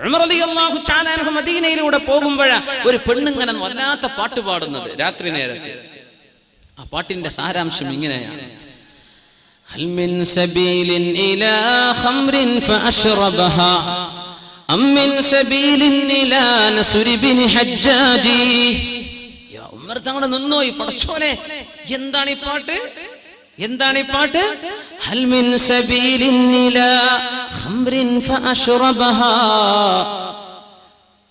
ഉമർ റളിയല്ലാഹു തആല അൻഹു മദീനയിലൂടെ പോകുമ്പോഴാ ഒരു പെണ്ണിങ്ങനെ വല്ലാത്ത പാട്ട് പാടുന്നത് രാത്രി നേരത്തെ ആ പാട്ടിന്റെ സാരാംശം ഇങ്ങനെയാണ് هل من سبيل إلى خمر فأشربها أم من سبيل إلى نسر بن حجاجي യാ ഉമർ തങ്ങൾ നിന്നോയി പടച്ചോനെ എന്താണ് ഈ പാട്ട് എന്താണ് ഈ പാട്ട്? ഹൽമിൻ സബീലിൻ ഫഅശ്റബഹാ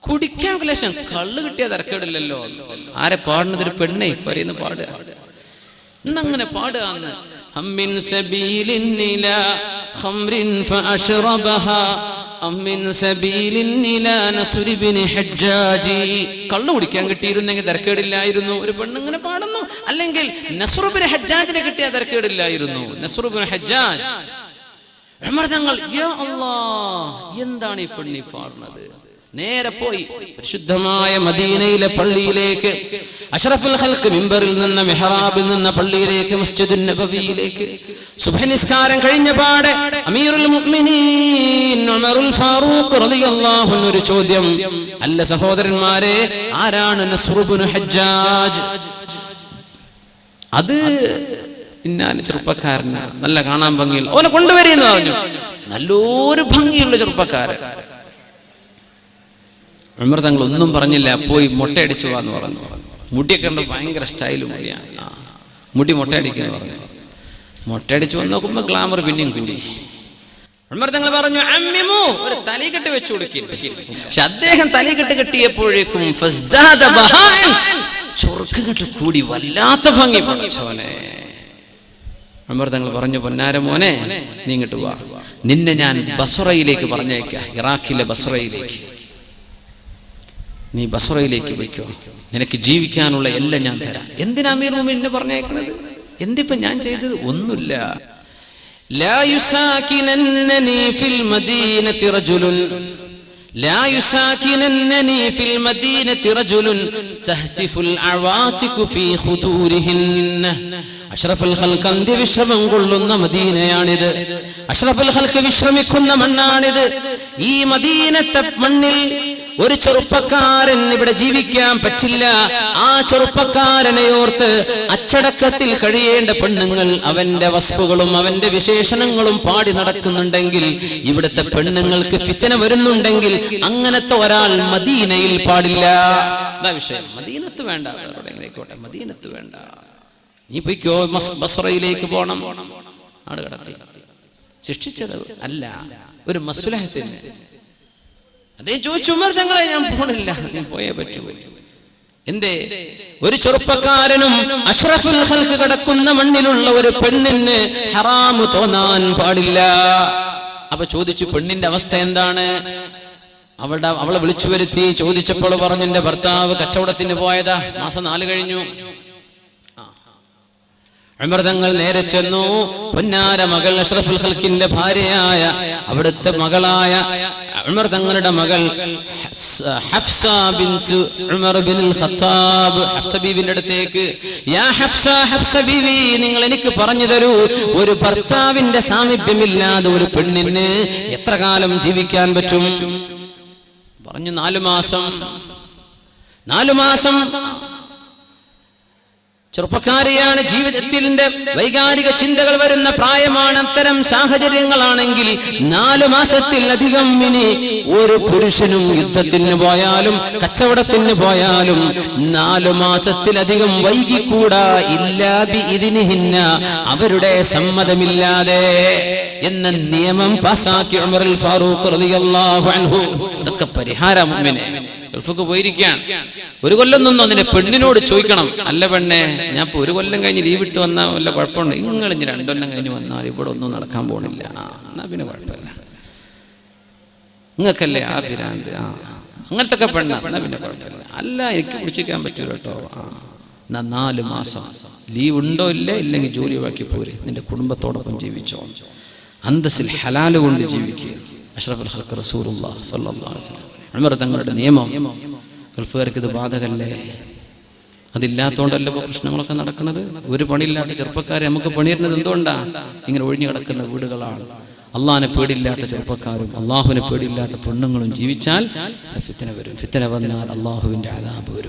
കുടിക്കാൻ ക്ലേശം. കള്ള് കിട്ടിയ തിരക്കേടില്ലല്ലോ. ആരെ പാടുന്നത് ഒരു പെണ്ണേ പറയുന്ന പാടുക. ഇന്നങ്ങനെ പാടുക അമ്മിൻ സബീലിൻ ഖംറിൻ ഫഅശ്റബഹാ കള്ളു കുടിക്കാൻ കിട്ടിയിരുന്നെങ്കിൽ തിരക്കേടില്ലായിരുന്നു. ഒരു പെണ്ണിങ്ങനെ പാടുന്നു. അല്ലെങ്കിൽ നസുറുബിന് ഹജ്ജാജിനെ കിട്ടിയ തിരക്കേടില്ലായിരുന്നു. നസുറുബിന് ഹജ്ജാജ്. എന്താണ് ഈ പെണ്ണി പാടുന്നത്? നേരെ പോയി. പരിശുദ്ധമായ മദീനയിലെ പള്ളിയിലേക്ക് അഷറഫുൽ ഹൽക്ക് മിമ്പറിൽ നിന്ന് മെഹറാബിൽ നിന്ന് പള്ളിയിലേക്ക് മസ്ജിദുൻ നബവിയിലേക്ക്. സുഭനിസ്കാരം കഴിഞ്ഞ പാടെ അമീറുൽ ഉമറുൽ ഫാറൂഖ് റളിയല്ലാഹു അൻഹു ഒരു ചോദ്യം. അല്ല സഹോദരന്മാരെ ആരാണ് നസ്റുബ്നു ഹജ്ജാജ്? അത് ഇന്നാന ചെറുപ്പക്കാരനാണ്. നല്ല കാണാൻ ഭംഗിയുള്ള ഓനെ കൊണ്ടുവരിയെന്ന് പറഞ്ഞു. നല്ലൊരു ഭംഗിയുള്ള ചെറുപ്പക്കാരൻ. ഉമർ തങ്ങൾ ഒന്നും പറഞ്ഞില്ല പോയി മുട്ടയടിച്ചു വാന്ന് പറഞ്ഞു. മുടിയൊക്കെ ഉണ്ട് ഭയങ്കര സ്റ്റൈൽ മുടിയാണ്. മുടി മുട്ടയടിക്കുന്നു പറഞ്ഞു. മുട്ടയടിച്ചു വന്ന് നോക്കുമ്പോ ഗ്ലാമർ പിന്നെയും കുണ്ടി ഉമർ തങ്ങൾ പറഞ്ഞു അമ്മിമു ഒരു തലക്കെട്ട് വെച്ചു കൊടുക്കി. പക്ഷെ അദ്ദേഹം തലക്കെട്ട് കെട്ടിയപ്പോഴേക്കും ഫസ്ദാദ ബഹാൻ. ചൊറുക്ക് കെട്ട് കൂടി വല്ലാത്ത ഭംഗി പഠിച്ചോനെ ഉമർ തങ്ങൾ പറഞ്ഞു പൊന്നാര മോനെ നീ ഇങ്ങോട്ട് വാ. നിന്നെ ഞാൻ ബസറയിലേക്ക് പറഞ്ഞേക്കാം ഇറാഖിലെ ബസറയിലേക്ക്. നീ ബസറയിലേക്ക് വയ്ക്കോ നിനക്ക് ജീവിക്കാനുള്ള എല്ലാം ഞാൻ തരാം എന്തിനാ അമീർ മുമിനെ പറഞ്ഞേക്കണത് എന്തിപ്പോ ഞാൻ ചെയ്തത് ഒന്നുമില്ല لا يساكننني في المدينة رجل لا يساكننني في المدينة رجل تهتف الأعواتك في خدورهن അഷ്റഫുൽ ഖൽക്ക് അന്ത്യവിശ്രമം കൊള്ളുന്ന മദീനയാണിത് അഷ്റഫുൽ ഖൽക്ക് വിശ്രമിക്കുന്ന മണ്ണാണിത് ഈ മദീനത്തെ മണ്ണിൽ ഒരു ചെറുപ്പക്കാരൻ ഇവിടെ ജീവിക്കാൻ പറ്റില്ല. ആ ചെറുപ്പക്കാരനെ ഓർത്ത് അച്ചടക്കത്തിൽ കഴിയേണ്ട പെണ്ണുങ്ങൾ അവന്റെ വസ്തുക്കളും അവന്റെ വിശേഷണങ്ങളും പാടി നടക്കുന്നുണ്ടെങ്കിൽ ഇവിടുത്തെ പെണ്ണുങ്ങൾക്ക് ഫിത്തന വരുന്നുണ്ടെങ്കിൽ അങ്ങനത്തെ ഒരാൾ മദീനയിൽ പാടില്ല. വിഷയം. മദീനത്ത് വേണ്ട. വേറെ മദീനത്ത് വേണ്ട. നീ പോയിക്കോ. ബസ്രയിലേക്ക് പോണം. ശിക്ഷിച്ചത് അല്ല. ഒരു മസുലഹത്തിന്. അതേ ചോദിച്ചു ഉമർ തങ്ങളെ ഞാൻ പോണില്ല. നീ പോയേ പറ്റൂ. എന്തേ ഒരു ചെറുപ്പക്കാരനും അഷ്റഫുൽ ഹൽക്ക് കിടക്കുന്ന മണ്ണിലുള്ള ഒരു പെണ്ണിന് ഹറാമ് തോന്നാൻ പാടില്ല. അപ്പൊ ചോദിച്ചു പെണ്ണിന്റെ അവസ്ഥ എന്താണ്? അവളുടെ അവളെ വിളിച്ചു വരുത്തി ചോദിച്ചപ്പോൾ പറഞ്ഞു എന്റെ ഭർത്താവ് കച്ചവടത്തിന് പോയതാ. മാസം നാല് കഴിഞ്ഞു. അമൃതങ്ങൾ നേരെ ചെന്നു. പൊന്നാര മകൾ അഷ്റഫുൽ ഖൽക്കിന്റെ ഭാര്യയായ അവിടുത്തെ മകളായ ഉമർ തങ്ങളുടെ മകൾ ഹഫ്സ- ഉമർ ബിനുൽ ഖത്താബ്. അടുത്തേക്ക് യാ ഹഫ്സ നിങ്ങൾ എനിക്ക് പറഞ്ഞു തരൂ. ഒരു ഭർത്താവിന്റെ സാമീപ്യമില്ലാതെ ഒരു പെണ്ണിന് എത്ര കാലം ജീവിക്കാൻ പറ്റും? പറഞ്ഞു നാലു മാസം. നാലു മാസം ചെറുപ്പക്കാരിയാണ് ജീവിതത്തിന്റെ വൈകാരിക ചിന്തകൾ വരുന്ന പ്രായമാണ് അത്തരം സാഹചര്യങ്ങളാണെങ്കിൽ നാലു മാസത്തിലധികം ഇനി ഒരു പുരുഷനും യുദ്ധത്തിന് പോയാലും കച്ചവടത്തിന് പോയാലും നാലു മാസത്തിലധികം വൈകിക്കൂടാ. ഇതിന് ഹിന്ന അവരുടെ സമ്മതമില്ലാതെ എന്ന നിയമം പാസാക്കി ഫാറൂഖ് ഇതൊക്കെ പരിഹാരം മുമ്പിനെ ഗൾഫൊക്കെ പോയിരിക്കുകയാണ് ഒരു കൊല്ലം നിന്നോ? നിന്റെ പെണ്ണിനോട് ചോദിക്കണം. അല്ല പെണ്ണെ ഞാൻ ഇപ്പൊ ഒരു കൊല്ലം കഴിഞ്ഞ് ലീവ് ഇട്ട് വന്നാൽ വല്ല കുഴപ്പമുണ്ട്? നിങ്ങൾ ഇനി രണ്ടൊല്ലം കഴിഞ്ഞ് വന്നാൽ ഇവിടെ ഒന്നും നടക്കാൻ പോണില്ല. എന്നാ പിന്നെ കുഴപ്പമില്ല. നിങ്ങൾക്കല്ലേ ആ പിരാന്ത്? ആ അങ്ങനത്തെ ഒക്കെ പെണ്ണ എന്നാ പിന്നെ കുഴപ്പമില്ല. അല്ല എനിക്ക് പിടിച്ചിരിക്കാൻ പറ്റൂല കേട്ടോ. ആ എന്നാ നാല് മാസം ലീവ് ഉണ്ടോ ഇല്ലേ? ഇല്ലെങ്കിൽ ജോലി വാക്കി പോരെ. നിന്റെ കുടുംബത്തോടൊപ്പം ജീവിച്ചോ. അന്തസ്സിൽ ഹലാലുകൊണ്ട് ജീവിക്കുക അഷ്റഫ് അൽ സ്വല്ലല്ലാഹു അലൈഹി വസല്ലം. ഉമർ തങ്ങളുടെ നിയമം. ഗൾഫുകാർക്ക് ഇത് ബാധകല്ലേ? അതില്ലാത്തോണ്ടല്ലോ പ്രശ്നങ്ങളൊക്കെ നടക്കുന്നത്? ഒരു പണിയില്ലാത്ത ചെറുപ്പക്കാരെ നമുക്ക് പണിയിരുന്നത് എന്തുകൊണ്ടാ? ഇങ്ങനെ ഒഴിഞ്ഞു കിടക്കുന്ന വീടുകളാണ്. അള്ളാഹിനെ പേടിയില്ലാത്ത ചെറുപ്പക്കാരും അള്ളാഹുവിനെ പേടിയില്ലാത്ത പെണ്ണുങ്ങളും ജീവിച്ചാൽ ഫിത്തന വരും. ഫിത്തന വന്നാൽ അള്ളാഹുവിന്റെ അതാപ് വരും.